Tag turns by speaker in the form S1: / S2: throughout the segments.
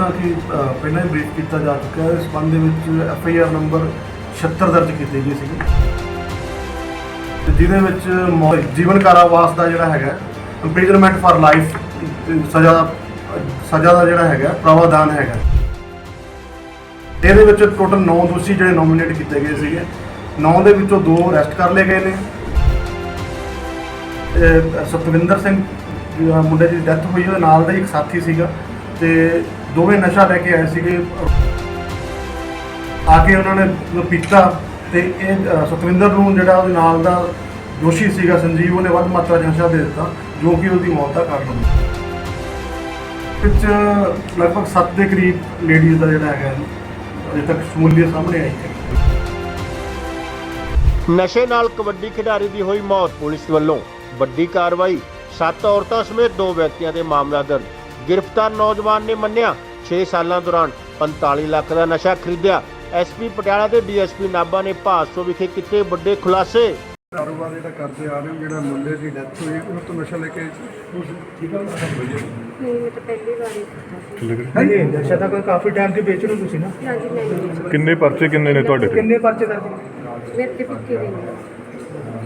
S1: ਤਰ੍ਹਾਂ ਕਿ ਪਹਿਲਾਂ ਹੀ ਬਰੀਫ ਕੀਤਾ ਜਾ ਚੁੱਕਾ ਹੈ। ਇਸ ਸੰਬੰਧ ਦੇ ਵਿੱਚ ਐਫ ਆਈ ਆਰ ਨੰਬਰ 76 ਦਰਜ ਕੀਤੀ ਗਈ ਸੀ ਤੇ ਜਿਹਦੇ ਵਿੱਚ ਜੀਵਨ ਕਾਰਾਵਾਸ ਦਾ ਜਿਹੜਾ ਹੈਗਾ ਇੰਪ੍ਰਿਜ਼ਨਮੈਂਟ ਫਾਰ ਲਾਈਫ ਸਜ਼ਾ ਸਜ਼ਾ ਦਾ ਜਿਹੜਾ ਹੈਗਾ, ਪ੍ਰਾਵਧਾਨ ਹੈਗਾ। ਇਹਦੇ ਵਿੱਚ ਟੋਟਲ 9 ਦੋਸ਼ੀ ਜਿਹੜੇ ਨੋਮੀਨੇਟ ਕੀਤੇ ਗਏ ਸੀਗੇ। 9 ਦੇ ਵਿੱਚੋਂ ਦੋ ਅਰੈਸਟ ਕਰ ਲਏ ਗਏ ਨੇ। ਸਤਵਿੰਦਰ ਸਿੰਘ ਮੁੰਡੇ ਦੀ ਡੈਥ ਹੋਈ, ਉਹਦੇ ਨਾਲ ਦਾ ਹੀ ਇੱਕ ਸਾਥੀ ਸੀਗਾ। ਤੇ ਦੋਵੇਂ ਨਸ਼ਾ ਲੈ ਕੇ ਆਏ ਸੀਗੇ। ਆ ਕੇ ਉਹਨਾਂ ਨੇ ਜਦੋਂ ਪੀਤਾ ਤੇ ਇਹ ਅ, ਨੂੰ ਜਿਹੜਾ ਉਹਦੇ ਨਾਲ ਦਾ ਦੋਸ਼ੀ ਸੀਗਾ ਸੰਜੀਵ ਉਹਨੇ ਵੱਧ ਮਾਤਰਾ ਨਸ਼ਾ ਦੇ ਦਿੱਤਾ ਜੋ ਕਿ ਉਹਦੀ ਮੌਤ ਦਾ ਕਾਰਨ ਬਣੀ ਵਿੱਚ ਲਗਭਗ 7 ਦੇ ਕਰੀਬ ਲੇਡੀਜ਼ ਦਾ ਜਿਹੜਾ ਹੈਗਾ ਅਜੇ ਤੱਕ ਸ਼ਮੂਲੀਅਤ ਸਾਹਮਣੇ ਆਈ ਹੈ।
S2: ਨਸ਼ੇ ਨਾਲ ਕਬੱਡੀ ਖਿਡਾਰੀ ਦੀ ਹੋਈ ਮੌਤ ਪੁਲਿਸ ਵੱਲੋਂ ਵੱਡੀ ਕਾਰਵਾਈ। ਸੱਤ ਔਰਤਾਂ ਸਮੇਤ ਦੋ ਵਿਅਕਤੀਆਂ ਦੇ ਮਾਮਲਾ ਦਰਜ। ਗ੍ਰਿਫਤਾਰ ਨੌਜਵਾਨ ਨੇ ਮੰਨਿਆ 6 ਸਾਲਾਂ ਦੌਰਾਨ 45 ਲੱਖ ਦਾ ਨਸ਼ਾ ਖਰੀਦਿਆ। ਐਸਪੀ ਪਟਿਆਲਾ ਤੇ ਡੀਐਸਪੀ ਨਾਭਾ ਨੇ ਭਾਸੋ ਵਿਖੇ ਕੀਤੇ ਵੱਡੇ ਖੁਲਾਸੇ।
S3: ਕਾਰੋਬਾਰ ਜਿਹੜਾ ਕਰਦੇ ਆ ਰਹੇ ਹੋ ਜਿਹੜਾ ਮੁੰਡੇ ਦੀ ਡੈਥ ਹੋਈ ਉਹਨਾਂ ਤੋਂ ਨਸ਼ਾ ਲੈ ਕੇ ਠੀਕ ਆ
S4: ਨਹੀਂ ਤਾਂ ਪਹਿਲੀ ਵਾਰ ਹੀ
S1: ਹਾਂਜੀ ਨਸ਼ਾ ਤਾਂ ਕੋਈ ਕਾਫੀ ਟਾਈਮ ਤੇ ਵੇਚ ਰਹੇ ਹੋ ਤੁਸੀਂ ਨਾ।
S4: ਹਾਂਜੀ ਨਹੀਂ
S5: ਕਿੰਨੇ ਪਰਚੇ ਕਿੰਨੇ ਨੇ ਤੁਹਾਡੇ
S1: ਕਿੰਨੇ ਪਰਚੇ ਦਰਜ
S4: ਮੇਰੇ ਤੇ ਪਿੱਛੇ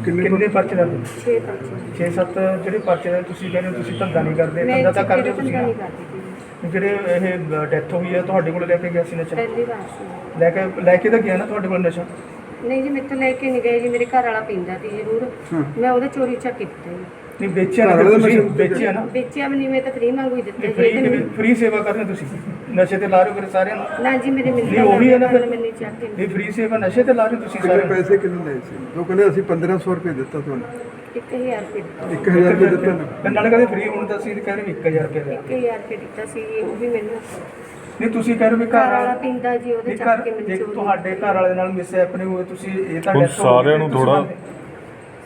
S1: ਕਿੰਨੇ ਕਿੰਨੇ ਪਰਚੇ ਦਰਜ
S4: 6 ਬੱਚੇ
S1: 6-7 ਜਿਹੜੇ ਪਰਚੇ ਨੇ ਤੁਸੀਂ ਕਹਿੰਦੇ ਹੋ ਤੁਸੀਂ ਧੰਦਾ ਨਹੀਂ ਕਰਦੇ ਧੰਦਾ ਤਾਂ ਕਰਦੇ ਹੋ
S4: ਧੰਦਾ ਨਹੀਂ
S1: ਤੁਸੀਂ
S4: ਕਰਦੀ।
S1: ਜਿਹੜੇ ਇਹ ਡੈਥ ਹੋਈ ਹੈ ਤੁਹਾਡੇ ਕੋਲ ਲੈ ਕੇ ਗਿਆ ਸੀ ਨਸ਼ਾ?
S4: ਪਹਿਲੀ ਵਾਰ ਸੀ।
S1: ਲੈ ਕੇ ਲੈ ਕੇ ਤਾਂ ਗਿਆ ਨਾ ਤੁਹਾਡੇ ਕੋਲ ਨਸ਼ਾ?
S4: ਨਹੀਂ ਜੀ ਮੇਰੇ ਤੋਂ ਲੈ ਕੇ ਨਹੀਂ ਗਏ ਜੀ ਮੇਰੇ ਘਰ ਵਾਲਾ ਪੀਂਦਾ ਸੀ ਜ਼ਰੂਰ। ਮੈਂ ਉਹਦੇ ਚੋਰੀ ਚੱਕ ਕੀਤਾ ਜੀ।
S1: ਨਹੀਂ ਵੇਚਿਆ ਨਾ ਤੁਸੀਂ ਵੇਚਿਆ। ਨਾ।
S4: ਵੇਚਿਆ ਵੀ ਨਹੀਂ ਮੈਂ ਤਾਂ ਫ੍ਰੀ ਮੰਗੂ ਹੀ ਦਿੱਤੇ ਜੀ ਇਹ ਤਾਂ
S1: ਫ੍ਰੀ ਫ੍ਰੀ ਸੇਵਾ ਕਰਦੇ ਤੁਸੀਂ? ਨਸ਼ੇ ਤੇ ਲਾ ਰਹੇ ਹੋ ਫਿਰ ਸਾਰਿਆਂ ਨੂੰ?
S4: ਨਾ ਜੀ ਮੇਰੇ
S1: ਨਹੀਂ, ਉਹ ਵੀ ਹੈ ਨਾ ਫਿਰ।
S4: ਮੈਨੂੰ ਚੱਕ ਕੇ
S1: ਇਹ ਫ੍ਰੀ ਸੇਵਾ ਨਸ਼ੇ ਤੇ ਲਾ ਰਹੇ ਹੋ ਤੁਸੀਂ
S3: ਕਿੰਨੇ
S1: ਸਾਰਿਆਂ ਨੂੰ?
S3: ਪੈਸੇ ਕਿੰਨੇ ਲਏ ਸੀ? ਉਹ ਕਹਿੰਦੇ ਅਸੀਂ 1500 ਰੁਪਏ ਦਿੱਤਾ ਤੁਹਾਨੂੰ।
S4: 1000 ਰੁਪਏ ਦਿੱਤਾ।
S3: 1000 ਰੁਪਏ ਦਿੱਤਾ ਨਾ?
S1: ਨਾਲੇ ਕਹਿੰਦੇ ਫ੍ਰੀ ਹੁਣ ਤਾਂ ਅਸੀਂ ਕਹਿ ਰਹੇ ਵੀ 1000 ਰੁਪਏ ਦਾ
S4: 1000 ਰੁਪਏ ਦਿੱਤਾ ਸੀ ਉਹ ਵੀ ਮੈਨੂੰ
S1: ਨਹੀਂ ਤੁਸੀਂ ਕਹਿ ਰਹੇ ਵੀ
S4: ਘਰ ਵਾਲਾ ਪੀਂਦਾ ਜੀ ਉਹਦੇ ਚੱਕ ਕੇ ਮੈਨੂੰ ਚੋਰੀ
S1: ਤੁਹਾਡੇ ਘਰ ਵਾਲੇ ਨਾਲ ਮਿਸ ਆਪਣੇ ਹੋਏ ਤੁਸੀਂ ਇਹ ਤਾਂ ਗਈ,
S5: ਸਾਰਿਆਂ ਨੂੰ
S1: ਮੰਨਦੇ।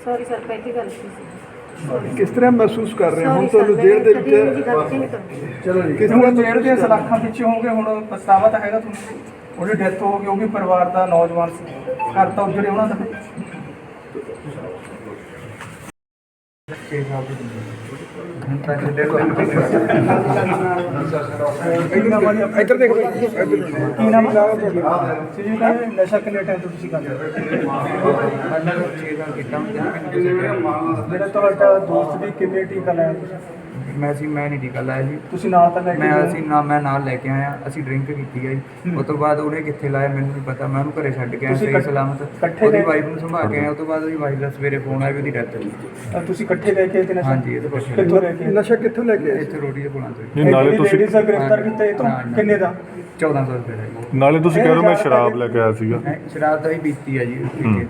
S4: ਸੌਰੀ ਸਰ ਪਹਿਲੀ ਗੱਲ ਸੀ
S3: ਕਿਸ ਤਰ੍ਹਾਂ ਮਹਿਸੂਸ ਕਰ ਰਹੇ ਹੋ? ਹੁਣ ਤੁਹਾਨੂੰ ਜੇਲ੍ਹ ਦੇ ਵਿੱਚ ਚਲੋ ਜੀ। ਕਿਸ ਤਰ੍ਹਾਂ
S1: ਜੇਲ੍ਹ ਦੇ ਸਲਾਖਾਂ ਪਿੱਛੇ ਹੋਗੇ ਹੁਣ ਪਛਤਾਵਾ ਤਾਂ ਹੈਗਾ ਤੁਹਾਨੂੰ? ਉਹਦੀ ਡੈਥ ਹੋ ਗਈ ਉਹ ਵੀ ਪਰਿਵਾਰ ਦਾ ਨੌਜਵਾਨ ਸੀ। ਘਰ ਤਾਂ ਉਜੜੇ ਉਹਨਾਂ ਦਾ ਇੱਧਰ ਦੇਖ ਕੀ ਨਾਮ ਹੈ ਜੀ ਦਾ ਨਸ਼ਾ ਕਿੰਨੇ ਟਾਈਮ ਤੋਂ ਤੁਸੀਂ ਕਰਦੇ ਜਿਹੜਾ ਤੁਹਾਡਾ ਦੋਸਤ ਵੀ ਕਿੰਨੇ ਟੀਕਾ ਲਾਇਆ ਤੁਸੀਂ?
S6: ਮੈਂ ਸੀ ਮੈਂ ਨਹੀਂ ਟੀਕਾ ਲਾਇਆ ਜੀ
S1: ਤੁਸੀਂ ਨਾਲ ਤਾਂ ਲੈ ਕੇ
S6: ਮੈਂ
S1: ਗਏ।
S6: ਅਸੀਂ ਨਾ ਮੈਂ ਨਾਲ ਲੈ ਕੇ ਆਇਆ ਅਸੀਂ ਡਰਿੰਕ ਕੀਤੀ ਹੈ ਜੀ ਉਸ ਤੋਂ ਬਾਅਦ ਉਹਨੇ ਕਿੱਥੇ ਲਾਇਆ ਮੈਨੂੰ ਨਹੀਂ ਪਤਾ ਮੈਂ ਉਹਨੂੰ ਘਰੇ ਛੱਡ ਕੇ ਆਇਆ
S1: ਤੁਸੀਂ
S6: ਸਹੀ
S1: ਇਕੱਠੇ-
S6: ਸਲਾਮਤ
S1: ਇਕੱਠੇ
S6: ਉਹਦੀ
S1: ਗਏ?
S6: ਵਾਈਫ ਨੂੰ ਸੰਭਾਲ ਕੇ ਆਇਆ ਉਸ ਤੋਂ ਬਾਅਦ ਉਹਦੀ ਵਾਈਫ ਦਾ ਸਵੇਰੇ ਫੋਨ ਆਇਆ ਵੀ ਉਹਦੀ ਡੈਥ ਹੋ ਗਈ
S1: ਤਾਂ ਤੁਸੀਂ ਇਕੱਠੇ ਲੈ ਕੇ ਆਏ ਤੇ ਨਸ਼ਾ
S6: ਹਾਂਜੀ ਇਹ ਤਾਂ ਕੁਛ
S1: ਕਿੱਥੋਂ ਲੈ ਕੇ ਆਏ?
S3: ਨਸ਼ਾ ਕਿੱਥੋਂ ਲੈ ਕੇ ਆਏ?
S6: ਇੱਥੇ ਰੋਟੀ ਦੇ ਪੁਲਾਂ ਤੋਂ ਜੀ।
S5: ਨਹੀਂ ਨਾਲੇ
S1: ਇਹ
S5: ਤੁਸੀਂ
S1: ladies ਦਾ ਗ੍ਰਿਫਤਾਰ ਕੀਤਾ ਇਹ ਤੋਂ
S6: ਹਾਂ, ਹਾਂ।
S1: ਕਿੰਨੇ ਦਾ
S6: 1400 ਰੁਪਏ ਦਾ ਜੀ।
S5: ਨਾਲੇ ਤੁਸੀਂ ਕਹਿ ਰਹੇ ਹੋ ਮੈਂ ਸ਼ਰਾਬ ਲੈ ਕੇ ਆਇਆ ਸੀਗਾ
S6: ਹੈਂ, ਸ਼ਰਾਬ ਤਾਂ ਹੀ ਪੀਤੀ ਹੈ ਜੀ ਪੀਤੀ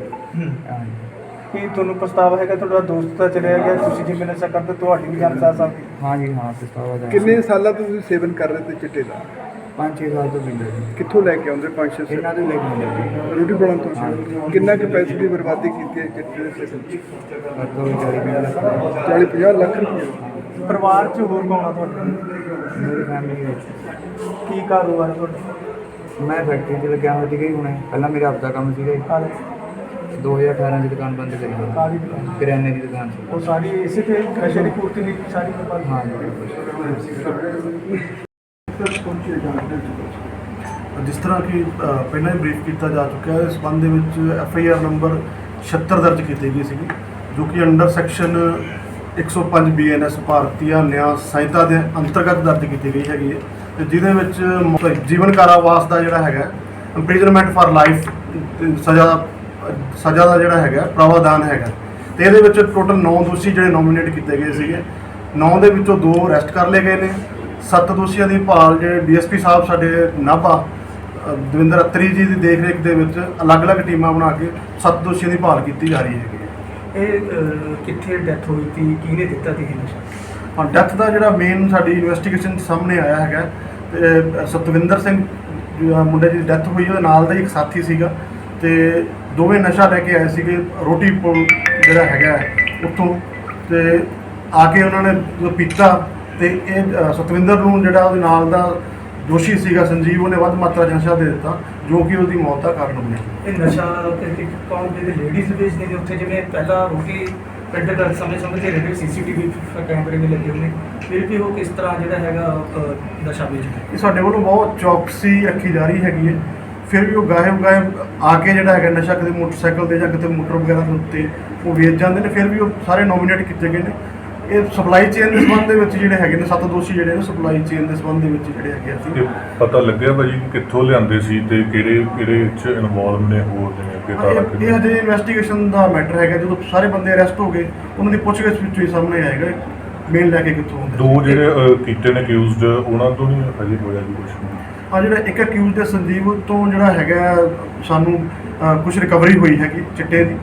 S6: ਹਾਂਜੀ
S1: ਕੀ ਤੁਹਾਨੂੰ ਪਛਤਾਵਾ ਹੈਗਾ? ਤੁਹਾਡਾ ਦੋਸਤ ਤਾਂ ਚਲਿਆ ਗਿਆ ਤੁਸੀਂ ਜਿਵੇਂ ਨਸ਼ਾ ਕਰਦੇ ਤੁਹਾਡੀ ਵੀ ਜਾਨ ਸਾ ਸਕਦੀ
S6: ਹਾਂਜੀ ਹਾਂ ਪਛਤਾਵਾ ਦਾ
S3: ਕਿੰਨੇ ਸਾਲਾਂ ਤੋਂ ਤੁਸੀਂ ਸੇਵਨ ਕਰ ਰਹੇ ਤੇ ਚਿੱਟੇ ਦਾ?
S6: 5-6 ਸਾਲ ਤੋਂ ਪੀਂਦਾ ਜੀ
S3: ਕਿੱਥੋਂ ਲੈ ਕੇ ਆਉਂਦੇ 5-6
S6: ਇਹਨਾਂ ਦੇ ਲੈ ਕੇ ਆਉਂਦਾ ਜੀ
S3: ਰੋਟੀ ਬਣਾਉਣ ਤੋਂ ਕਿੰਨਾ ਕੁ ਪੈਸੇ ਦੀ ਬਰਬਾਦੀ ਕੀਤੀ ਹੈ ਚਿੱਟੇ ਦੇ ਸੇਵਨ 'ਚ?
S6: ਤੋਂ 40 ਲੱਖ।
S3: 40-50 ਲੱਖ ਰੁਪਏ।
S1: ਪਰਿਵਾਰ 'ਚ ਹੋਰ ਕੌਣ ਆ ਤੁਹਾਡੇ?
S6: ਮੇਰੀ ਫੈਮਿਲੀ ਵਿੱਚ।
S1: ਕੀ ਕਾਰੋਬਾਰ ਹੈ ਤੁਹਾਡਾ?
S6: ਮੈਂ ਫੈਕਟਰੀ 'ਚ ਲੱਗਿਆ ਹੋਇਆ ਸੀਗਾ ਜੀ ਹੁਣੇ। ਪਹਿਲਾਂ ਮੇਰਾ ਆਪਦਾ ਕੰਮ ਸੀਗਾ ਜੀ।
S1: ਹਾਲੇ
S6: 2018 ਦੀ ਦੁਕਾਨ ਬੰਦ ਕਰੀ ਹੋਈ।
S1: ਦੁਕਾਨ?
S6: ਕਰਿਆਨੇ ਦੀ ਦੁਕਾਨ ਸੀ
S1: ਉਹ ਸਾਰੀ ਇਸੇ ਤੇ ਨਸ਼ੇ ਦੀ ਪੂਰਤੀ ਲਈ ਸਾਰੀ ਬਰਬਾਦ
S6: ਹਾਂ
S1: ਜਿਸ ਤਰ੍ਹਾਂ ਕਿ ਅ, ਪਹਿਲਾਂ ਹੀ ਬਰੀਫ ਕੀਤਾ ਜਾ ਚੁੱਕਾ ਹੈ ਇਸ ਸੰਬੰਧ ਦੇ ਵਿੱਚ ਐਫ ਆਈ ਆਰ ਨੰਬਰ 76 ਦਰਜ ਕੀਤੀ ਗਈ ਸੀਗੀ ਜੋ ਕਿ ਅੰਡਰ ਸੈਕਸ਼ਨ 105 ਬੀਐਨਐਸ ਭਾਰਤੀय ਨਿਆਂ ਸੰਹਿਤਾ ਦੇ ਅੰਤਰਗਤ ਦਰਜ ਕੀਤੀ ਗਈ ਹੈਗੀ ਹੈ ਤੇ ਜਿਹਦੇ ਵਿੱਚ ਮ- ਜੀਵਨ ਕਾਰਾਵਾਸ ਦਾ ਜਿਹੜਾ ਹੈਗਾ ਇੰਪ੍ਰਿਜ਼ਨਮੈਂਟ ਫਾਰ ਲਾਈਫ ਸਜ਼ਾ ਦਾ ਸਜ਼ਾ ਦਾ ਜਿਹੜਾ ਹੈਗਾ ਪ੍ਰਾਵਧਾਨ ਹੈਗਾ। ਤੇ ਇਹਦੇ ਵਿੱਚ ਟੋਟਲ 9 ਦੋਸ਼ੀ ਜਿਹੜੇ ਨੋਮੀਨੇਟ ਕੀਤੇ ਗਏ ਸੀਗੇ। 9 ਦੇ ਵਿੱਚੋਂ ਦੋ ਅਰੈਸਟ ਕਰ ਲਏ ਗਏ ਨੇ। ਸੱਤ ਦੋਸ਼ੀਆਂ ਦੀ ਭਾਲ ਜਿਹੜੇ ਡੀਐਸਪੀ ਸਾਹਿਬ ਸਾਡੇ ਨਾਭਾ ਦਵਿੰਦਰ ਅਤਰੀ ਜੀ ਦੀ ਦੇਖਰੇਖ ਦੇ ਵਿੱਚ ਅਲੱਗ-ਅਲੱਗ ਟੀਮਾਂ ਬਣਾ ਕੇ ਸੱਤ ਦੋਸ਼ੀਆਂ ਦੀ ਭਾਲ ਕੀਤੀ ਜਾ ਰਹੀ ਹੈਗੀ
S7: ਇਹ ਕਿੱਥੇ ਡੈਥ ਹੋਈ ਸੀ? ਕਿਹਨੇ ਦਿੱਤਾ ਸੀ ਇਹ ਨਸ਼ਾ?
S1: ਹਾਂ ਡੈਥ ਦਾ ਜਿਹੜਾ ਮੇਨ ਸਾਡੀ ਇਨਵੈਸਟੀਗੇਸ਼ਨ ਸਾਹਮਣੇ ਆਇਆ ਹੈਗਾ। ਸਤਵਿੰਦਰ ਸਿੰਘ ਮੁੰਡੇ ਦੀ ਡੈਥ ਹੋਈ ਉਹਦੇ ਨਾਲ ਦਾ ਇੱਕ ਸਾਥੀ ਸੀਗਾ। ਤੇ ਦੋਵੇਂ ਨਸ਼ਾ ਲੈ ਕੇ ਆਏ ਸੀਗੇ ਰੋਟੀ ਪੁਲ ਜਿਹੜਾ ਹੈਗਾ ਉੱਥੋਂ। ਤੇ ਆ ਕੇ ਉਹਨਾਂ ਨੇ ਜਦੋਂ ਪੀਤਾ ਤੇ ਇਹ ਸਤਵਿੰਦਰ ਨੂੰ ਜਿਹੜਾ ਉਹਦੇ ਨਾਲ ਦਾ ਦੋਸ਼ੀ ਸੀਗਾ ਸੰਜੀਵ ਉਹਨੇ ਵੱਧ ਮਾਤਰਾ ਨਸ਼ਾ ਦੇ ਦਿੱਤਾ ਜੋ ਕਿ ਉਹਦੀ ਮੌਤ ਦਾ ਕਾਰਨ ਬਣਿਆ।
S7: ਇਹ ਨਸ਼ਾ ਤੇ ਕੌਣ ਜਿਹੜੇ ਲੇਡੀਜ਼ ਵੇਚਦੇ ਨੇ ਉੱਥੇ ਜਿਵੇਂ ਪਹਿਲਾਂ ਰੋਟੀ ਪਿੰਡ ਸਮੇਂ ਸਮੇਂ ਤੇ ਰਹੇ ਸੀਸੀਟੀਵੀ ਕੈਮਰੇ ਵੀ ਲੱਗੇ ਹੁੰਦੇ। ਫਿਰ ਵੀ ਉਹ ਕਿਸ ਤਰ੍ਹਾਂ ਜਿਹੜਾ ਹੈਗਾ ਨਸ਼ਾ ਵੇਚਦੇ
S1: ਇਹ ਸਾਡੇ ਵੱਲੋਂ ਬਹੁਤ ਚੌਕਸੀ ਰੱਖੀ ਜਾ ਰਹੀ ਹੈਗੀ ਹੈ। ਫਿਰ ਵੀ ਉਹ ਗਾਇਬ ਗਾਇਬ ਆ ਕੇ ਜਿਹੜਾ ਹੈਗਾ ਨਸ਼ਾ ਕਿਤੇ ਮੋਟਰਸਾਈਕਲ ਤੇ ਜਾਂ ਕਿਤੇ ਮੋਟਰ ਵਗੈਰਾ ਦੇ ਉੱਤੇ ਉਹ ਵੇਚ ਜਾਂਦੇ ਨੇ ਫਿਰ ਵੀ ਉਹ ਸਾਰੇ ਨੋਮੀਨੇਟ ਕੀਤੇ ਗਏ ਨੇ। ਇਹ ਸਪਲਾਈ ਚੇਨ ਦੇ ਸੰਬੰਧ ਦੇ ਵਿੱਚ ਜਿਹੜੇ ਹੈਗੇ ਨੇ ਸੱਤ ਦੋਸ਼ੀ ਜਿਹੜੇ ਨੇ ਸਪਲਾਈ ਚੇਨ ਦੇ ਸੰਬੰਧ ਦੇ ਵਿੱਚ ਜਿਹੜੇ ਹੈਗੇ
S5: ਤੇ ਪਤਾ ਲੱਗਿਆ ਭਾਜੀ ਕਿੱਥੋਂ ਲਿਆਂਦੇ ਸੀ ਤੇ ਕਿਹੜੇ ਕਿਹੜੇ ਚ ਇਨਵੋਲਵ ਨੇ ਹੋਰ ਜਿਵੇਂ ਅੱਗੇ ਤਾਰਾ
S1: ਇਹ- ਹਜੇ ਇਨਵੈਸਟੀਗੇਸ਼ਨ ਦਾ ਮੈਟਰ ਹੈਗਾ ਜਦੋਂ ਸਾਰੇ ਬੰਦੇ ਅਰੈਸਟ ਹੋ ਗਏ ਉਹਨਾਂ ਦੀ ਪੁੱਛਗਿੱਛ ਵਿੱਚੋਂ ਹੀ ਸਾਹਮਣੇ ਆਏਗਾ ਮੇਲ ਲੈ ਕੇ ਕਿੱਥੋਂ
S5: ਦੋ ਜਿਹੜੇ ਕੀਤੇ ਨੇ ਅਕਿਊਜ਼ਡ ਉਹਨਾਂ ਤੋਂ ਨਹੀਂ ਹਜੇ ਹੋਇਆ ਜੀ ਕੁਝ
S1: ਆ ਜਿਹੜਾ ਇੱਕ ਅਕਿਊਜ਼ ਦੇ ਸੰਜੀਵ ਤੋਂ ਜਿਹੜਾ ਹੈਗਾ ਸਾਨੂੰ ਕੁਝ ਰਿਕਵਰੀ ਹੋਈ ਹੈਗੀ ਚਿੱਟੇ ਦੀ।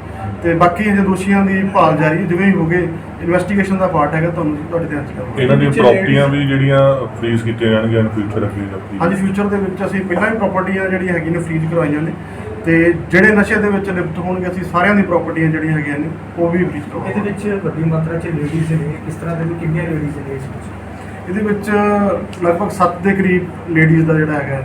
S1: ਤੇ ਬਾਕੀ ਜਿਹੜੇ ਦੋਸ਼ੀਆਂ ਦੀ ਭਾਲ ਜਾਰੀ ਹੈ ਜਿਵੇਂ ਹੀ ਹੋਗੇ ਇਨਵੈਸਟੀਗੇਸ਼ਨ ਦਾ ਪਾਰਟ ਹੈਗਾ ਤੁਹਾਨੂੰ ਤੁਹਾਡੇ ਚ ਕਰਾਂਗੇ।
S5: ਇਹਨਾਂ ਦੀਆਂ ਪ੍ਰਾਪਰਟੀਆਂ ਵੀ ਜਿਹੜੀਆਂ ਫ੍ਰੀਜ਼ ਕੀਤੀਆਂ ਜਾਣਗੀਆਂ ਇਨ ਫਿਊਚਰ ਜਾ
S1: ਹਾਂਜੀ ਫਿਊਚਰ ਦੇ ਵਿੱਚ ਅਸੀਂ ਪਹਿਲਾਂ ਹੀ ਪ੍ਰਾਪਰਟੀਆਂ ਜਿਹੜੀਆਂ ਹੈਗੀਆਂ ਨੇ ਫ੍ਰੀਜ਼ ਕਰਵਾਈਆਂ ਨੇ। ਤੇ ਜਿਹੜੇ ਨਸ਼ੇ ਦੇ ਵਿੱਚ ਲਿਪਤ ਹੋਣਗੇ ਅਸੀਂ ਸਾਰਿਆਂ ਦੀ ਪ੍ਰਾਪਰਟੀਆਂ ਜਿਹੜੀਆਂ ਹੈਗੀਆਂ ਨੇ ਉਹ ਵੀ ਫ੍ਰੀਜ਼
S7: ਇਹਦੇ
S1: ਕਰਵਾਵਾਂਗੇ
S7: ਵਿੱਚ ਵੱਡੀ ਮਾਤਰਾ 'ਚ ਲੇਡੀਜ਼ ਨੇ ਇਸ ਤਰ੍ਹਾਂ ਦੇ ਵੀ ਕਿੰਨੀਆਂ ਲੇਡੀਜ਼ ਨੇ ਇਸ ਵਿੱਚ?
S1: ਇਹਦੇ ਵਿੱਚ ਲਗਭਗ 7 ਦੇ ਕਰੀਬ ਲੇਡੀਜ਼ ਦਾ ਜਿਹੜਾ ਹੈਗਾ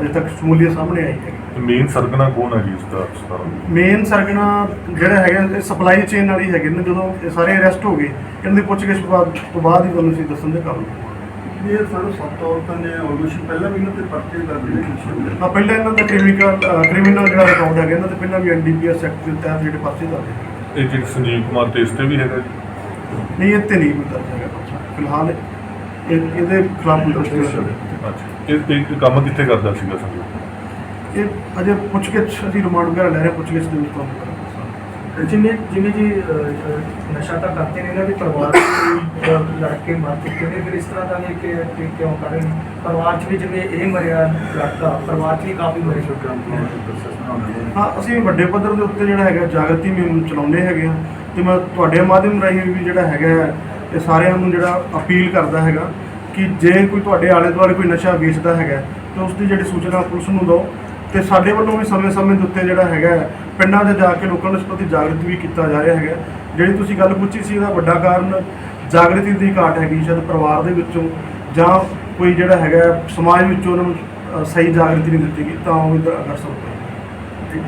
S1: ਅਜੇ ਤੱਕ ਸ਼ਮੂਲੀਅਤ ਸਾਹਮਣੇ ਆਈ ਹੈ।
S5: ਮੇਨ ਸਰਗਨਾ ਕੌਣ ਹੈ ਜੀ ਇਸ ਦਾ
S1: ਮੇਨ ਸਰਗਨਾ ਜਿਹੜਾ ਹੈਗਾ ਇਹ ਸਪਲਾਈ ਚੇਨ ਵਾਲੀ ਹੈਗੇ ਨੇ ਜਦੋਂ ਇਹ ਸਾਰੇ ਅਰੈਸਟ ਹੋ ਗਏ ਇਹਨਾਂ ਦੀ ਪੁੱਛਗਿੱਛ ਬਾਅਦ ਤੋਂ ਬਾਅਦ ਹੀ ਤੁਹਾਨੂੰ ਅਸੀਂ ਦੱਸਣ ਦੇ ਕੰਮ
S3: ਇਹ ਸਾਨੂੰ ਸੱਤ ਔਰਤਾਂ ਨੇ ਆਲਮੋਸਟ ਪਹਿਲਾਂ ਵੀ ਇਹਨਾਂ ਤੇ ਪਰਚੇ ਦਰਜ ਨੇ ਕੀਤੇ
S1: ਆ ਪਹਿਲਾਂ ਇਹਨਾਂ ਦਾ ਕ੍ਰਿਮੀਨਲ ਕ੍ਰਿਮੀਨਲ ਜਿਹੜਾ ਰਿਕਾਰਡ ਹੈਗਾ ਇਹਨਾਂ ਤੇ ਪਹਿਲਾਂ ਵੀ ਐਨਡੀਪੀਐਸ ਐਕਟ ਦੇ ਤਹਿਤ ਜਿਹੜੇ ਪਰਚੇ ਦਰਜ ਹੈ
S5: ਇਹ ਜਿਹੜੀ ਸੰਜੀਵ ਕੁਮਾਰ ਤੇ ਇਸ ਤੇ ਵੀ ਹੈਗਾ ਜੀ?
S1: ਨਹੀਂ ਇਹ ਤੇ ਨਹੀਂ ਕੋਈ ਦਰਜ ਹੈਗਾ। ਪਰਚਾ। ਫਿਲਹਾਲ ਇਹ ਇਹਦੇ ਖਿਲਾਫ ਨਹੀਂ।
S5: ਅੱਛਾ। ਇਹ ਇਹ ਕੰਮ ਕਿੱਥੇ ਕਰਦਾ ਸੀਗਾ ਸੰਜੀਵ
S1: ਇਹ ਅਜੇ ਪੁੱਛਗਿੱਛ ਅਸੀਂ ਰਿਮਾਂਡ ਵਗੈਰਾ ਲੈ ਰਹੇ ਹਾਂ, ਪੁੱਛਗਿੱਛ ਦੇ ਵਿੱਚ ਤੁਹਾਨੂੰ ਕਰਾਂਗੇ
S7: ਜਿਵੇਂ ਜਿਵੇਂ ਜੀ ਅਹ, ਅਹ, ਨਸ਼ਾ ਤਾਂ ਕਰਦੇ ਨੇ ਇਹਨਾਂ ਦੇ ਪਰਿਵਾਰ ਚ ਵੀ, ਅਹ, ਲੜ ਕੇ ਮਰ ਚੁੱਕੇ ਨੇ ਫਿਰ ਇਸ ਤਰ੍ਹਾਂ ਦਾ ਵੀ ਕਿ ਕਿ ਕਿਉਂ ਕਰ ਰਹੇ ਨੇ? ਪਰਿਵਾਰ 'ਚ ਵੀ ਜਿਵੇਂ ਇਹ ਮਰਿਆ ਲੜਕਾ ਪਰਿਵਾਰ 'ਚ ਵੀ ਕਾਫੀ ਮਰੇ
S1: ਹਾਂ ਅਸੀਂ ਵੱਡੇ ਪੱਧਰ ਦੇ ਉੱਤੇ ਜਿਹੜਾ ਹੈਗਾ ਜਾਗਰਤੀ ਮੁਹਿੰਮ ਚਲਾਉਂਦੇ ਹੈਗੇ ਆ ਤੇ ਮੈਂ ਤੁਹਾਡੇ ਮਾਧਿਅਮ ਰਾਹੀਂ ਵੀ ਜਿਹੜਾ ਹੈਗਾ ਹੈ, ਸਾਰਿਆਂ ਨੂੰ ਜਿਹੜਾ ਅਪੀਲ ਕਰਦਾ ਹੈਗਾ ਕਿ ਜੇ ਕੋਈ ਤੁਹਾਡੇ ਆਲੇ ਦੁਆਲੇ ਕੋਈ ਨਸ਼ਾ ਵੇਚਦਾ ਹੈਗਾ ਤੇ ਉਸ ਦੀ ਜਿਹੜੀ ਸੂਚਨਾ ਪੁਲਿਸ ਨੂੰ ਦਿਓ ਤੇ ਸਾਡੇ ਵੱਲੋਂ ਵੀ ਸਮੇਂ-ਸਮੇਂ ਦੇ ਉੱਤੇ ਜਿਹੜਾ ਹੈਗਾ ਪਿੰਡਾਂ 'ਚ ਜਾ ਕੇ ਲੋਕਾਂ ਨੂੰ ਇਸ ਪ੍ਰਤੀ ਜਾਗਰਤ ਵੀ ਕੀਤਾ ਜਾ ਰਿਹਾ ਹੈਗਾ। ਜਿਹੜੀ ਤੁਸੀਂ ਗੱਲ ਪੁੱਛੀ ਸੀ ਇਹਦਾ ਵੱਡਾ ਕਾਰਨ ਜਾਗਰਤੀ ਦੀ ਘਾਟ ਹੈਗੀ ਸ਼ਾਇਦ ਪਰਿਵਾਰ ਦੇ ਵਿੱਚੋਂ ਜਾਂ ਕੋਈ ਜਿਹੜਾ ਹੈਗਾ ਸਮਾਜ ਵਿੱਚੋਂ ਉਹਨਾਂ ਨੂੰ ਸਹੀ ਜਾਗਰਤੀ ਨਹੀਂ ਦਿੱਤੀ ਗਈ ਤਾਂ ਉਹ ਇਹਦਾ ਅਗਰ ਸਰ